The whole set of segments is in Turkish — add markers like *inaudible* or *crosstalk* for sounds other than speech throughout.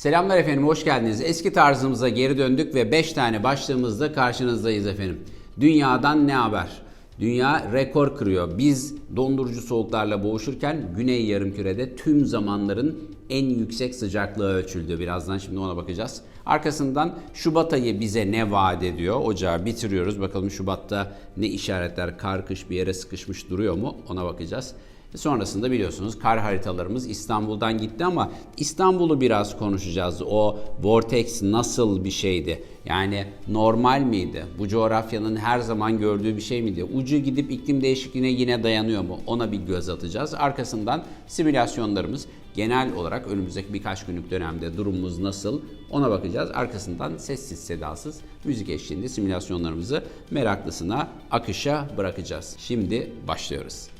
Selamlar efendim, hoş geldiniz. Eski tarzımıza geri döndük ve 5 tane başlığımızla karşınızdayız efendim. Dünyadan ne haber? Dünya rekor kırıyor. Biz dondurucu soğuklarla boğuşurken Güney Yarımküre'de tüm zamanların en yüksek sıcaklığı ölçüldü. Birazdan şimdi ona bakacağız. Arkasından Şubat ayı bize ne vaat ediyor? Ocağı bitiriyoruz. Bakalım Şubat'ta ne işaretler, kar kış bir yere sıkışmış duruyor mu? Ona bakacağız. Sonrasında biliyorsunuz kar haritalarımız İstanbul'dan gitti ama İstanbul'u biraz konuşacağız. O vortex nasıl bir şeydi? Yani normal miydi? Bu coğrafyanın her zaman gördüğü bir şey miydi? Ucu gidip iklim değişikliğine yine dayanıyor mu? Ona bir göz atacağız. Arkasından simülasyonlarımız genel olarak önümüzdeki birkaç günlük dönemde durumumuz nasıl? Ona bakacağız. Arkasından sessiz sedasız müzik eşliğinde simülasyonlarımızı meraklısına akışa bırakacağız. Şimdi başlıyoruz.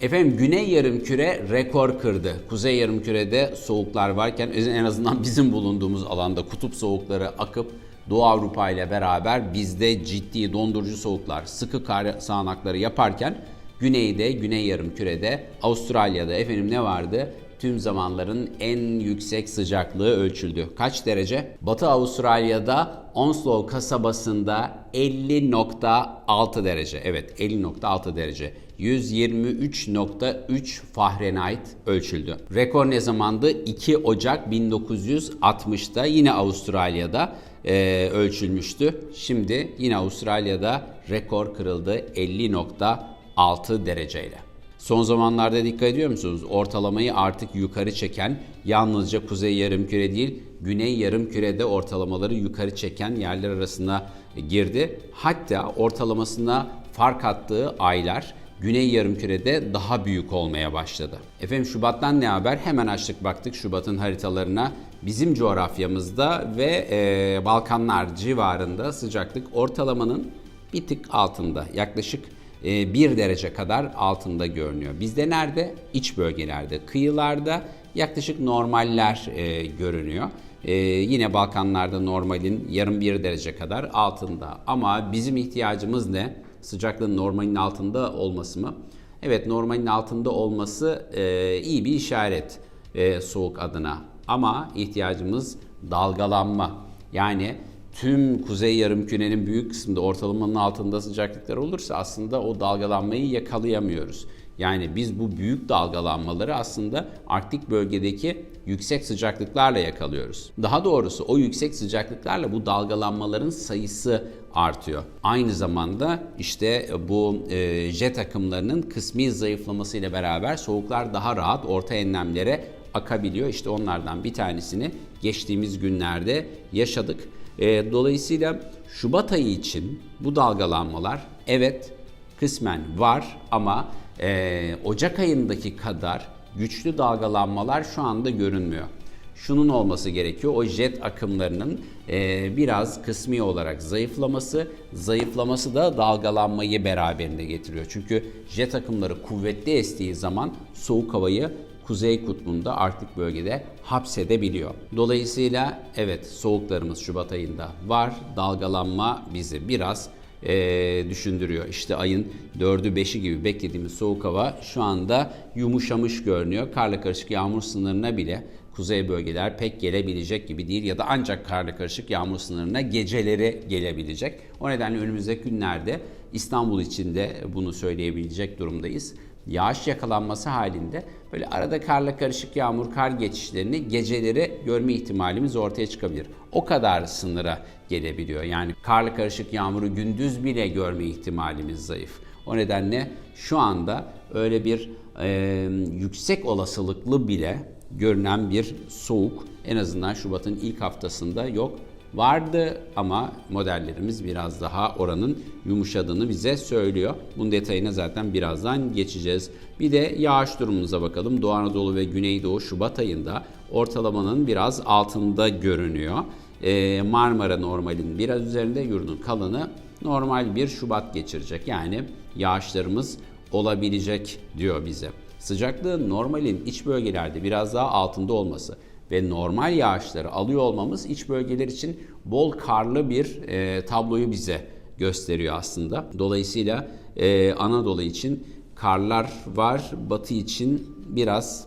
Efendim Güney Yarımküre rekor kırdı. Kuzey Yarımküre'de soğuklar varken en azından bizim bulunduğumuz alanda kutup soğukları akıp Doğu Avrupa ile beraber bizde ciddi dondurucu soğuklar, sıkı kar sağanakları yaparken güneyde, Güney Yarımküre'de, Avustralya'da efendim ne vardı? Tüm zamanların en yüksek sıcaklığı ölçüldü. Kaç derece? Batı Avustralya'da Onslow kasabasında 50.6 derece. Evet 50.6 derece. 123.3 Fahrenheit ölçüldü. Rekor ne zamandı? 2 Ocak 1960'da yine Avustralya'da e, ölçülmüştü. Şimdi yine Avustralya'da rekor kırıldı 50.6 dereceyle. Son zamanlarda dikkat ediyor musunuz? Ortalamayı artık yukarı çeken yalnızca kuzey yarımküre değil, güney yarımkürede ortalamaları yukarı çeken yerler arasına girdi. Hatta ortalamasına fark attığı aylar Güney Yarımküre'de daha büyük olmaya başladı. Efendim Şubat'tan ne haber? Hemen açtık baktık Şubat'ın haritalarına. Bizim coğrafyamızda ve e, Balkanlar civarında sıcaklık ortalamanın bir tık altında. Yaklaşık 1 derece kadar altında görünüyor. Bizde nerede? İç bölgelerde, kıyılarda yaklaşık normaller e, görünüyor. E, yine Balkanlarda normalin yarım bir derece kadar altında. Ama bizim ihtiyacımız ne? Sıcaklığın normalin altında olması mı? Evet normalin altında olması e, iyi bir işaret e, soğuk adına. Ama ihtiyacımız dalgalanma. Yani tüm kuzey yarımkürenin büyük kısmında ortalamanın altında sıcaklıklar olursa aslında o dalgalanmayı yakalayamıyoruz. Yani biz bu büyük dalgalanmaları aslında Arktik bölgedeki yüksek sıcaklıklarla yakalıyoruz. Daha doğrusu o yüksek sıcaklıklarla bu dalgalanmaların sayısı artıyor. Aynı zamanda işte bu e, jet akımlarının kısmi zayıflamasıyla beraber soğuklar daha rahat orta enlemlere akabiliyor. İşte onlardan bir tanesini geçtiğimiz günlerde yaşadık. E, dolayısıyla Şubat ayı için bu dalgalanmalar evet kısmen var ama e, Ocak ayındaki kadar güçlü dalgalanmalar şu anda görünmüyor. Şunun olması gerekiyor. O jet akımlarının e, biraz kısmi olarak zayıflaması, zayıflaması da dalgalanmayı beraberinde getiriyor. Çünkü jet akımları kuvvetli estiği zaman soğuk havayı Kuzey Kutbu'nda Arktik bölgede hapsedebiliyor. Dolayısıyla evet soğuklarımız Şubat ayında var. Dalgalanma bizi biraz e, düşündürüyor. İşte ayın 4'ü 5'i gibi beklediğimiz soğuk hava şu anda yumuşamış görünüyor. Karla karışık yağmur sınırına bile kuzey bölgeler pek gelebilecek gibi değil ya da ancak karla karışık yağmur sınırına geceleri gelebilecek. O nedenle önümüzdeki günlerde İstanbul için de bunu söyleyebilecek durumdayız yağış yakalanması halinde böyle arada karla karışık yağmur kar geçişlerini geceleri görme ihtimalimiz ortaya çıkabilir. O kadar sınıra gelebiliyor. Yani karla karışık yağmuru gündüz bile görme ihtimalimiz zayıf. O nedenle şu anda öyle bir e, yüksek olasılıklı bile görünen bir soğuk en azından Şubat'ın ilk haftasında yok vardı ama modellerimiz biraz daha oranın yumuşadığını bize söylüyor. Bunun detayına zaten birazdan geçeceğiz. Bir de yağış durumumuza bakalım. Doğu Anadolu ve Güneydoğu Şubat ayında ortalamanın biraz altında görünüyor. Ee, Marmara normalin biraz üzerinde, yurdun kalanı normal bir Şubat geçirecek. Yani yağışlarımız olabilecek diyor bize. Sıcaklığın normalin iç bölgelerde biraz daha altında olması ve normal yağışları alıyor olmamız iç bölgeler için bol karlı bir e, tabloyu bize gösteriyor aslında. Dolayısıyla e, Anadolu için karlar var. Batı için biraz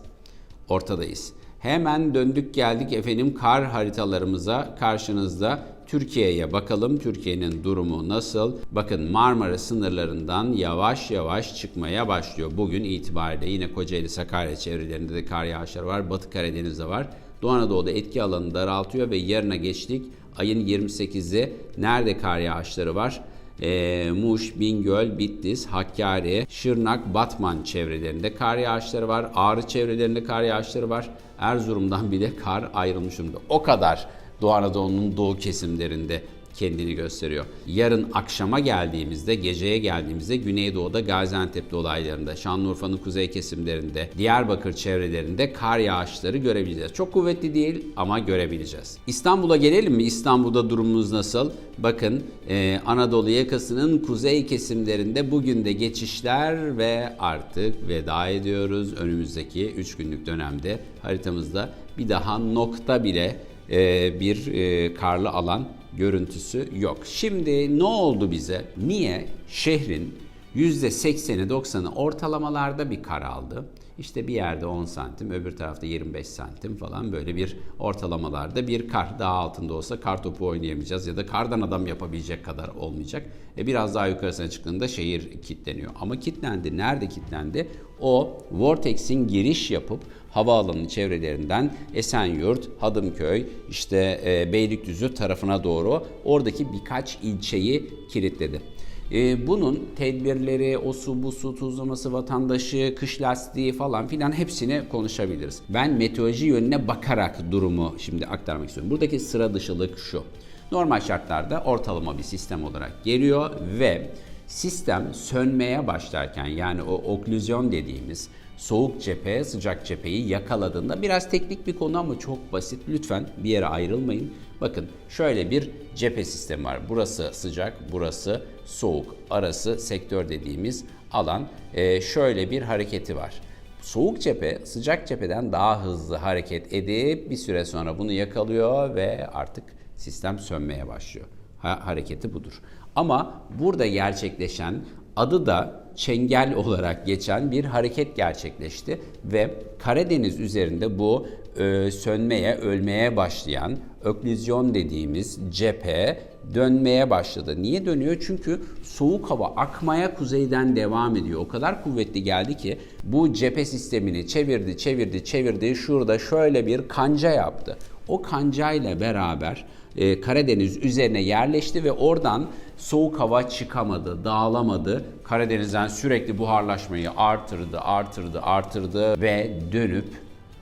ortadayız. Hemen döndük geldik efendim kar haritalarımıza karşınızda Türkiye'ye bakalım. Türkiye'nin durumu nasıl? Bakın Marmara sınırlarından yavaş yavaş çıkmaya başlıyor. Bugün itibariyle yine Kocaeli Sakarya çevrelerinde de kar yağışları var. Batı Karadeniz'de var. Doğu Anadolu'da etki alanı daraltıyor ve yarına geçtik. Ayın 28'i nerede kar yağışları var? Ee, Muş, Bingöl, Bitlis, Hakkari, Şırnak, Batman çevrelerinde kar yağışları var. Ağrı çevrelerinde kar yağışları var. Erzurum'dan bile kar ayrılmış durumda. O kadar Doğu Anadolu'nun doğu kesimlerinde kendini gösteriyor. Yarın akşama geldiğimizde, geceye geldiğimizde Güneydoğu'da Gaziantep olaylarında, Şanlıurfa'nın kuzey kesimlerinde, Diyarbakır çevrelerinde kar yağışları görebileceğiz. Çok kuvvetli değil ama görebileceğiz. İstanbul'a gelelim mi? İstanbul'da durumumuz nasıl? Bakın e, Anadolu yakasının kuzey kesimlerinde bugün de geçişler ve artık veda ediyoruz. Önümüzdeki 3 günlük dönemde haritamızda bir daha nokta bile e, bir e, karlı alan görüntüsü yok. Şimdi ne oldu bize? Niye şehrin %80'i 90'ı ortalamalarda bir kar aldı? İşte bir yerde 10 santim, öbür tarafta 25 santim falan böyle bir ortalamalarda bir kar. Daha altında olsa kar topu oynayamayacağız ya da kardan adam yapabilecek kadar olmayacak. E biraz daha yukarısına çıktığında şehir kilitleniyor. Ama kilitlendi. Nerede kilitlendi? O Vortex'in giriş yapıp havaalanı çevrelerinden Esenyurt, Hadımköy, işte e, Beylikdüzü tarafına doğru oradaki birkaç ilçeyi kilitledi. E, bunun tedbirleri, o su, bu su, tuzlaması, vatandaşı, kış lastiği falan filan hepsini konuşabiliriz. Ben meteoroloji yönüne bakarak durumu şimdi aktarmak istiyorum. Buradaki sıra dışılık şu. Normal şartlarda ortalama bir sistem olarak geliyor ve sistem sönmeye başlarken yani o oklüzyon dediğimiz soğuk cephe, sıcak cepheyi yakaladığında biraz teknik bir konu ama çok basit. Lütfen bir yere ayrılmayın. Bakın şöyle bir cephe sistemi var. Burası sıcak, burası soğuk. Arası sektör dediğimiz alan. Ee, şöyle bir hareketi var. Soğuk cephe sıcak cepheden daha hızlı hareket edip bir süre sonra bunu yakalıyor ve artık sistem sönmeye başlıyor. Ha, hareketi budur. Ama burada gerçekleşen adı da çengel olarak geçen bir hareket gerçekleşti ve Karadeniz üzerinde bu e, sönmeye, ölmeye başlayan öklüzyon dediğimiz cephe dönmeye başladı. Niye dönüyor? Çünkü soğuk hava akmaya kuzeyden devam ediyor. O kadar kuvvetli geldi ki bu cephe sistemini çevirdi, çevirdi, çevirdi. Şurada şöyle bir kanca yaptı. O kancayla beraber e, Karadeniz üzerine yerleşti ve oradan soğuk hava çıkamadı, dağılamadı. Karadeniz'den sürekli buharlaşmayı artırdı, artırdı, artırdı ve dönüp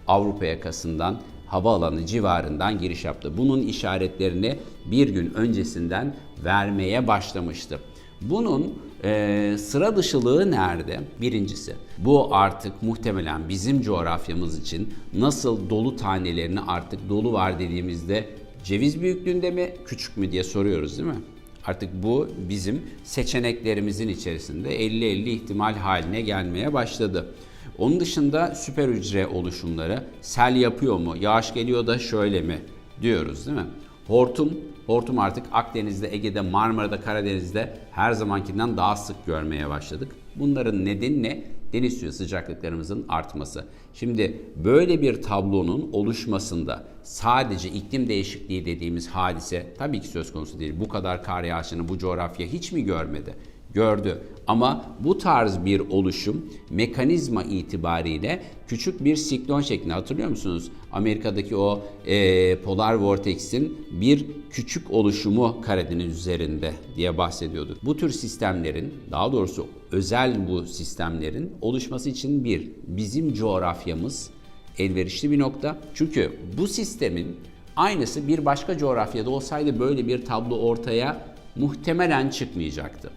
Avrupa yakasından havaalanı civarından giriş yaptı. Bunun işaretlerini bir gün öncesinden vermeye başlamıştı. Bunun e, sıra dışılığı nerede? Birincisi, bu artık muhtemelen bizim coğrafyamız için nasıl dolu tanelerini artık dolu var dediğimizde ceviz büyüklüğünde mi, küçük mü diye soruyoruz değil mi? Artık bu bizim seçeneklerimizin içerisinde 50-50 ihtimal haline gelmeye başladı. Onun dışında süper hücre oluşumları sel yapıyor mu, yağış geliyor da şöyle mi diyoruz değil mi? Hortum, hortum artık Akdeniz'de, Ege'de, Marmara'da, Karadeniz'de her zamankinden daha sık görmeye başladık. Bunların nedeni ne? Deniz suyu sıcaklıklarımızın artması. Şimdi böyle bir tablonun oluşmasında sadece iklim değişikliği dediğimiz hadise tabii ki söz konusu değil. Bu kadar kar yağışını bu coğrafya hiç mi görmedi? Gördü. Ama bu tarz bir oluşum mekanizma itibariyle küçük bir siklon şeklinde hatırlıyor musunuz? Amerika'daki o e, polar vortex'in bir küçük oluşumu Karadeniz üzerinde diye bahsediyorduk. Bu tür sistemlerin daha doğrusu özel bu sistemlerin oluşması için bir bizim coğrafyamız elverişli bir nokta. Çünkü bu sistemin aynısı bir başka coğrafyada olsaydı böyle bir tablo ortaya muhtemelen çıkmayacaktı.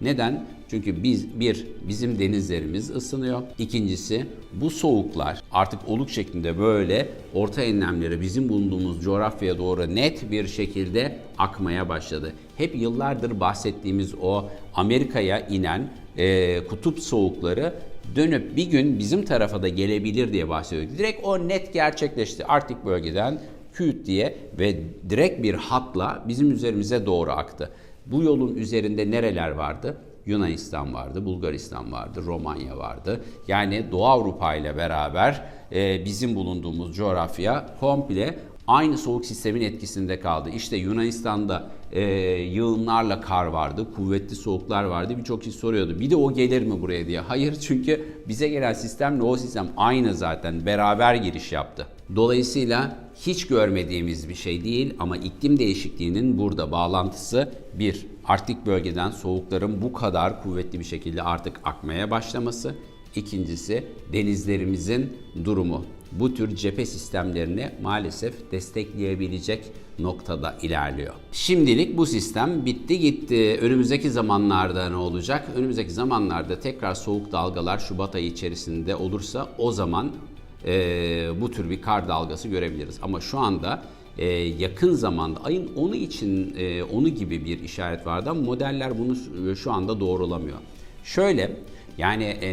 Neden? Çünkü biz bir bizim denizlerimiz ısınıyor. İkincisi bu soğuklar artık oluk şeklinde böyle orta enlemleri bizim bulunduğumuz coğrafyaya doğru net bir şekilde akmaya başladı. Hep yıllardır bahsettiğimiz o Amerika'ya inen e, kutup soğukları dönüp bir gün bizim tarafa da gelebilir diye bahsediyorduk. Direkt o net gerçekleşti. Artık bölgeden küt diye ve direkt bir hatla bizim üzerimize doğru aktı. Bu yolun üzerinde nereler vardı? Yunanistan vardı, Bulgaristan vardı, Romanya vardı. Yani Doğu Avrupa ile beraber e, bizim bulunduğumuz coğrafya komple aynı soğuk sistemin etkisinde kaldı. İşte Yunanistan'da e, yığınlarla kar vardı, kuvvetli soğuklar vardı. Birçok kişi soruyordu. Bir de o gelir mi buraya diye. Hayır *laughs* çünkü bize gelen sistemle o sistem aynı zaten. Beraber giriş yaptı. Dolayısıyla hiç görmediğimiz bir şey değil ama iklim değişikliğinin burada bağlantısı bir. Arktik bölgeden soğukların bu kadar kuvvetli bir şekilde artık akmaya başlaması. İkincisi denizlerimizin durumu. Bu tür cephe sistemlerini maalesef destekleyebilecek noktada ilerliyor. Şimdilik bu sistem bitti gitti. Önümüzdeki zamanlarda ne olacak? Önümüzdeki zamanlarda tekrar soğuk dalgalar Şubat ayı içerisinde olursa o zaman e, bu tür bir kar dalgası görebiliriz. Ama şu anda e, yakın zamanda ayın 10'u için e, onu gibi bir işaret vardı ama modeller bunu şu anda doğrulamıyor. Şöyle yani e,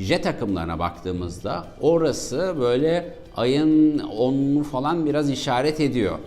jet akımlarına baktığımızda orası böyle ayın 10'unu falan biraz işaret ediyor.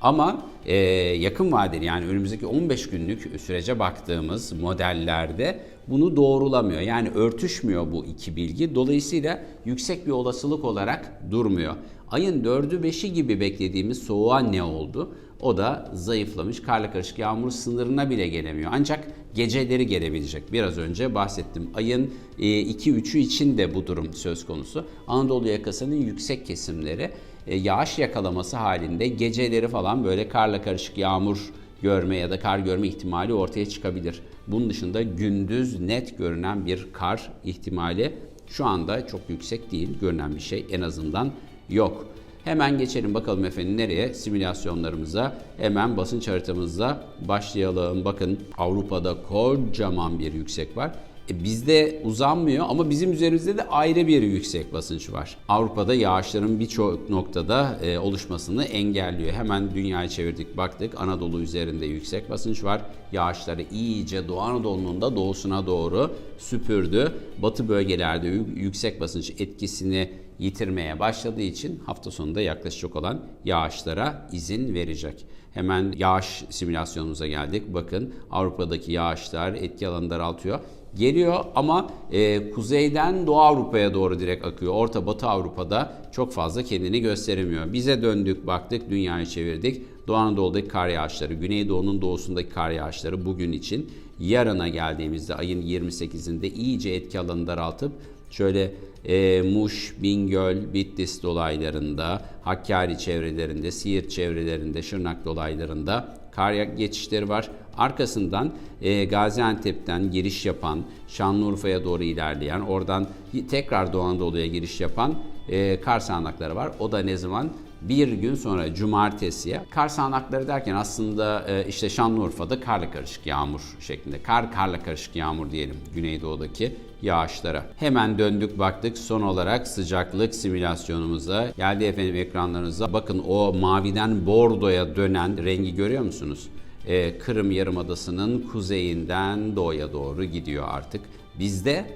Ama e, yakın vadeli yani önümüzdeki 15 günlük sürece baktığımız modellerde bunu doğrulamıyor. Yani örtüşmüyor bu iki bilgi. Dolayısıyla yüksek bir olasılık olarak durmuyor. Ayın 4'ü 5'i gibi beklediğimiz soğuğa ne oldu? O da zayıflamış, karla karışık yağmur sınırına bile gelemiyor. Ancak geceleri gelebilecek. Biraz önce bahsettim. Ayın 2-3'ü için de bu durum söz konusu. Anadolu yakasının yüksek kesimleri e, yağış yakalaması halinde geceleri falan böyle karla karışık yağmur görme ya da kar görme ihtimali ortaya çıkabilir. Bunun dışında gündüz net görünen bir kar ihtimali şu anda çok yüksek değil. Görünen bir şey en azından yok. Hemen geçelim bakalım efendim nereye? Simülasyonlarımıza. Hemen basınç haritamızda başlayalım. Bakın Avrupa'da kocaman bir yüksek var. E bizde uzanmıyor ama bizim üzerimizde de ayrı bir yüksek basınç var. Avrupa'da yağışların birçok noktada e, oluşmasını engelliyor. Hemen dünyayı çevirdik baktık Anadolu üzerinde yüksek basınç var. Yağışları iyice Doğu Anadolu'nun da doğusuna doğru süpürdü. Batı bölgelerde yüksek basınç etkisini yitirmeye başladığı için hafta sonunda yaklaşacak olan yağışlara izin verecek. Hemen yağış simülasyonumuza geldik. Bakın Avrupa'daki yağışlar etki alanı daraltıyor. Geliyor ama e, kuzeyden Doğu Avrupa'ya doğru direkt akıyor. Orta Batı Avrupa'da çok fazla kendini gösteremiyor. Bize döndük baktık dünyayı çevirdik. Doğu Anadolu'daki kar yağışları, Güneydoğu'nun doğusundaki kar yağışları bugün için yarına geldiğimizde ayın 28'inde iyice etki alanı daraltıp şöyle e, Muş, Bingöl, Bitlis dolaylarında, Hakkari çevrelerinde, Siirt çevrelerinde, Şırnak dolaylarında kar geçişleri var. Arkasından e, Gaziantep'ten giriş yapan, Şanlıurfa'ya doğru ilerleyen, oradan tekrar Doğu Anadolu'ya giriş yapan e, kar sağanakları var. O da ne zaman? Bir gün sonra cumartesiye kar sağanakları derken aslında e, işte Şanlıurfa'da karla karışık yağmur şeklinde. Kar karla karışık yağmur diyelim Güneydoğu'daki yağışlara. Hemen döndük baktık son olarak sıcaklık simülasyonumuza. Geldi efendim ekranlarınıza. Bakın o maviden bordoya dönen rengi görüyor musunuz? Ee, Kırım Yarımadası'nın kuzeyinden doğuya doğru gidiyor artık. Bizde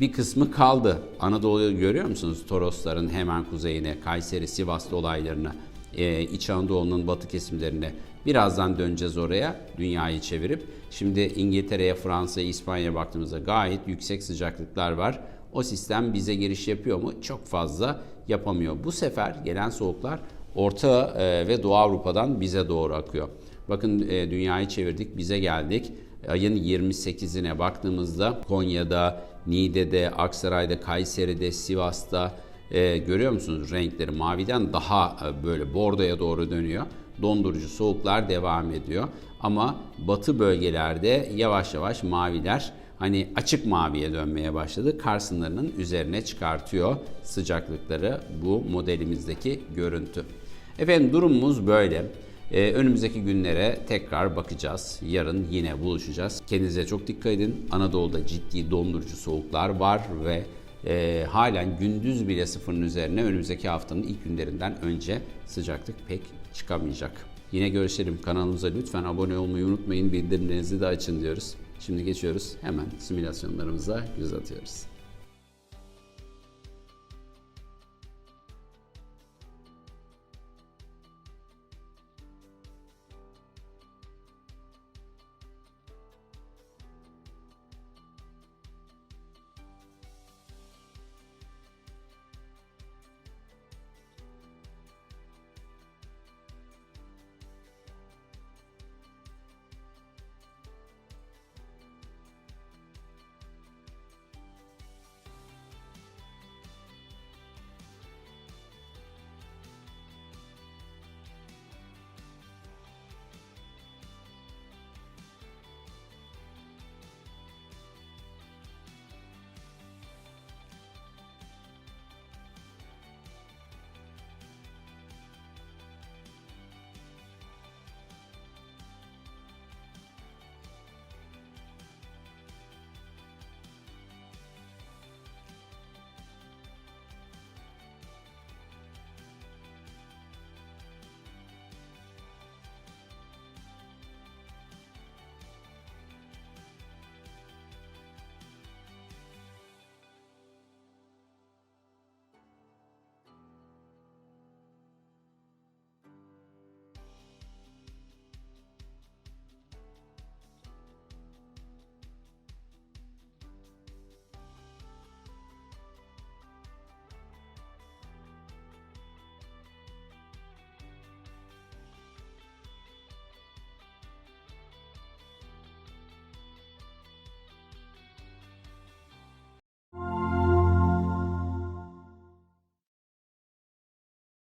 bir kısmı kaldı. Anadolu'yu görüyor musunuz? Torosların hemen kuzeyine, Kayseri, Sivas dolaylarına, e, İç Anadolu'nun batı kesimlerine. Birazdan döneceğiz oraya dünyayı çevirip. Şimdi İngiltere'ye, Fransa'ya, İspanya'ya baktığımızda gayet yüksek sıcaklıklar var. O sistem bize giriş yapıyor mu? Çok fazla yapamıyor. Bu sefer gelen soğuklar Orta e, ve Doğu Avrupa'dan bize doğru akıyor. Bakın e, dünyayı çevirdik, bize geldik. Ayın 28'ine baktığımızda Konya'da, Niğde'de, Aksaray'da, Kayseri'de, Sivas'ta e, görüyor musunuz renkleri maviden daha e, böyle bordoya doğru dönüyor. Dondurucu soğuklar devam ediyor. Ama batı bölgelerde yavaş yavaş maviler hani açık maviye dönmeye başladı. Kar sınırının üzerine çıkartıyor sıcaklıkları bu modelimizdeki görüntü. Efendim durumumuz böyle. Ee, önümüzdeki günlere tekrar bakacağız. Yarın yine buluşacağız. Kendinize çok dikkat edin. Anadolu'da ciddi dondurucu soğuklar var ve e, halen gündüz bile sıfırın üzerine önümüzdeki haftanın ilk günlerinden önce sıcaklık pek çıkamayacak. Yine görüşelim. Kanalımıza lütfen abone olmayı unutmayın. Bildirimlerinizi de açın diyoruz. Şimdi geçiyoruz. Hemen simülasyonlarımıza göz atıyoruz.